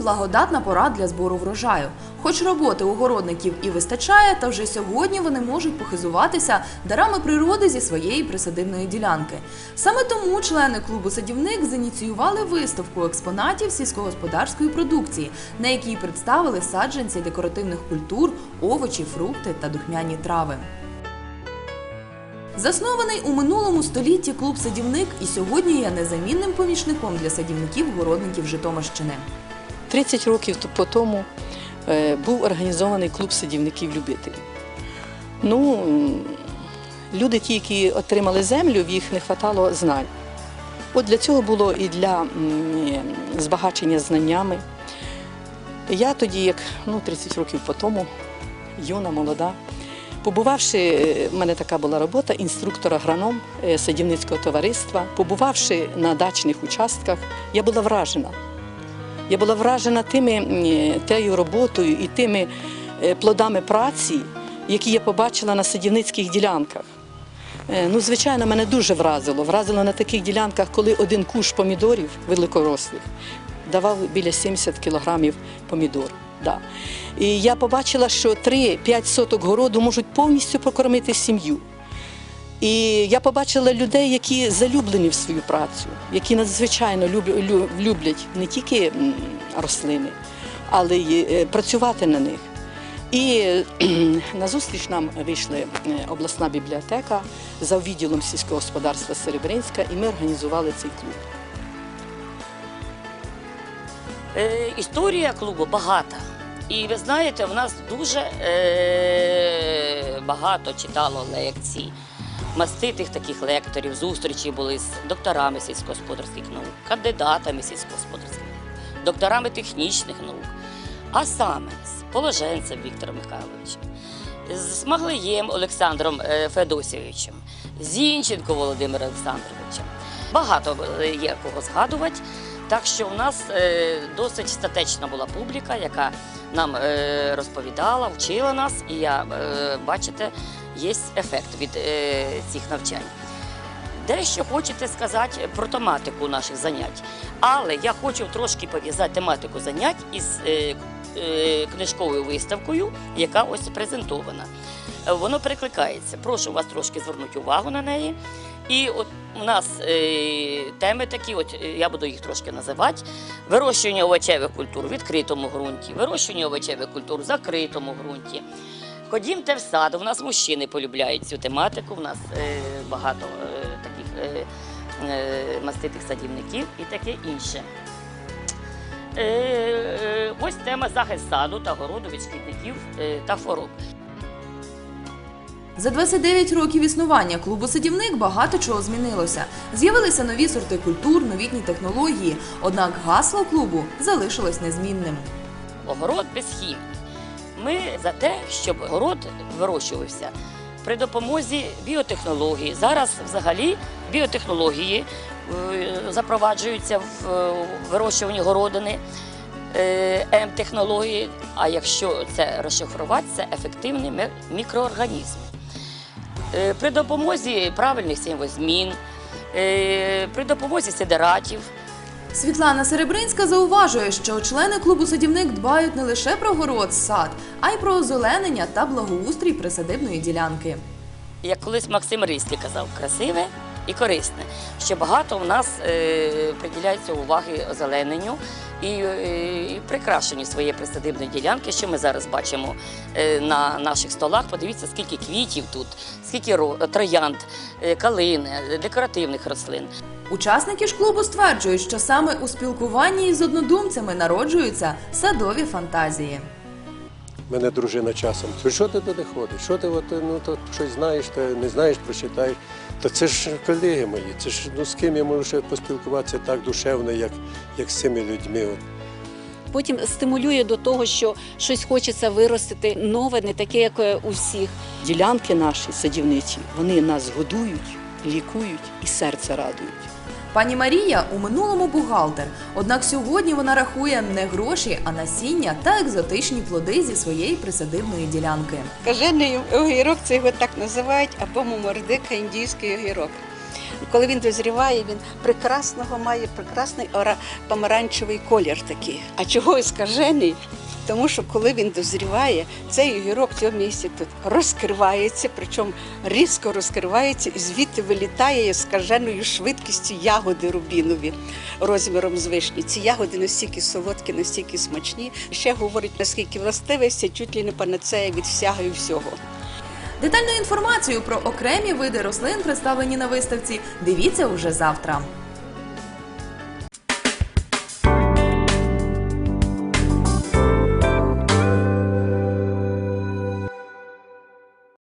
благодатна пора для збору врожаю. Хоч роботи у городників і вистачає, та вже сьогодні вони можуть похизуватися дарами природи зі своєї присадибної ділянки. Саме тому члени клубу садівник зініціювали виставку експонатів сільськогосподарської продукції, на якій представили саджанці декоративних культур, овочі, фрукти та духмяні трави. Заснований у минулому столітті клуб садівник і сьогодні є незамінним помічником для садівників-городників Житомирщини. 30 років по тому е, був організований клуб садівників-любителів. Ну, люди, ті, які отримали землю, в їх не вистачало знань. От для цього було і для збагачення знаннями. Я тоді, як ну, 30 років по тому, юна, молода, побувавши, е, в мене така була робота, інструктор-агроном е, садівницького товариства, побувавши на дачних участках, я була вражена. Я була вражена тими м, тею роботою і тими е, плодами праці, які я побачила на садівницьких ділянках. Е, Ну, звичайно, мене дуже вразило. Вразило на таких ділянках, коли один куш помідорів великорослих давав біля 70 кілограмів помідор. Да. І я побачила, що 3-5 соток городу можуть повністю прокормити сім'ю. І я побачила людей, які залюблені в свою працю, які надзвичайно люблять не тільки рослини, але й е, працювати на них. І кхм, назустріч нам вийшла е, обласна бібліотека за відділом сільського господарства Серебринська, і ми організували цей клуб. Е, історія клубу багата. І ви знаєте, в нас дуже е, багато читало лекцій, маститих таких лекторів, зустрічі були з докторами сільськогосподарських наук, кандидатами сільськогосподарських наук, докторами технічних наук, а саме з Положенцем Віктором Михайловичем, з Смаглеєм Олександром е, Федосійовичем, Зінченко Володимиром Олександровичем. Багато є кого згадувати. Так що у нас е, досить статечна була публіка, яка нам е, розповідала, вчила нас, і я бачите, є ефект від е, цих навчань. Дещо хочете сказати про тематику наших занять, але я хочу трошки пов'язати тематику занять із е, е, книжковою виставкою, яка ось презентована. Воно перекликається. Прошу вас трошки звернути увагу на неї. І от у нас теми такі, от я буду їх трошки називати: вирощування овочевих культур в відкритому ґрунті, вирощування овочевих культур в закритому ґрунті. Ходімте в сад. У нас мужчини полюбляють цю тематику. У нас е, багато е, таких е, е, маститих садівників і таке інше. Е, е, ось тема захист саду та городу від шкідників е, та хвороб. За 29 років існування клубу садівник багато чого змінилося. З'явилися нові сорти культур, новітні технології. Однак гасло клубу залишилось незмінним. огород без хімії. Ми за те, щоб город вирощувався при допомозі біотехнології. Зараз взагалі біотехнології е, запроваджуються в е, вирощуванні городини. е, М-технології, а якщо це розшифрувати, це ефективні мі- мікроорганізми. При допомозі правильних сімвозмін, е, при допомозі сидератів, Світлана Серебринська зауважує, що члени клубу садівник дбають не лише про город, сад, а й про озеленення та благоустрій присадибної ділянки. як колись Максим Ристі казав, красиве і корисне. Що багато в нас е, приділяється уваги озелененню і, е, і прикрашенню своєї присадибної ділянки, що ми зараз бачимо е, на наших столах. Подивіться, скільки квітів тут, скільки ро- троянд, калини, декоративних рослин. Учасники ж клубу стверджують, що саме у спілкуванні із однодумцями народжуються садові фантазії. Мене дружина часом, що ти туди ходиш? Що ти от, ну, то щось знаєш, та не знаєш, прочитаєш. Та це ж колеги мої, це ж ну, з ким я можу ще поспілкуватися так душевно, як, як з цими людьми. От. Потім стимулює до того, що щось хочеться виростити нове, не таке, як е, у всіх. Ділянки наші садівничі, вони нас годують, лікують і серце радують. Пані Марія у минулому бухгалтер. Однак сьогодні вона рахує не гроші, а насіння та екзотичні плоди зі своєї присадибної ділянки. Кажений огірок, це його так називають, або мумордика, індійський огірок. Коли він дозріває, він прекрасного має прекрасний помаранчевий колір такий. А чого скажений? Тому що коли він дозріває, цей огірок цього місця тут розкривається, причому різко розкривається і звідти вилітає з швидкістю ягоди рубінові розміром з вишні. Ці ягоди настільки солодкі, настільки смачні. Ще говорить, наскільки властивість чуть ли не панацея від всього і всього. Детальну інформацію про окремі види рослин, представлені на виставці, дивіться уже завтра.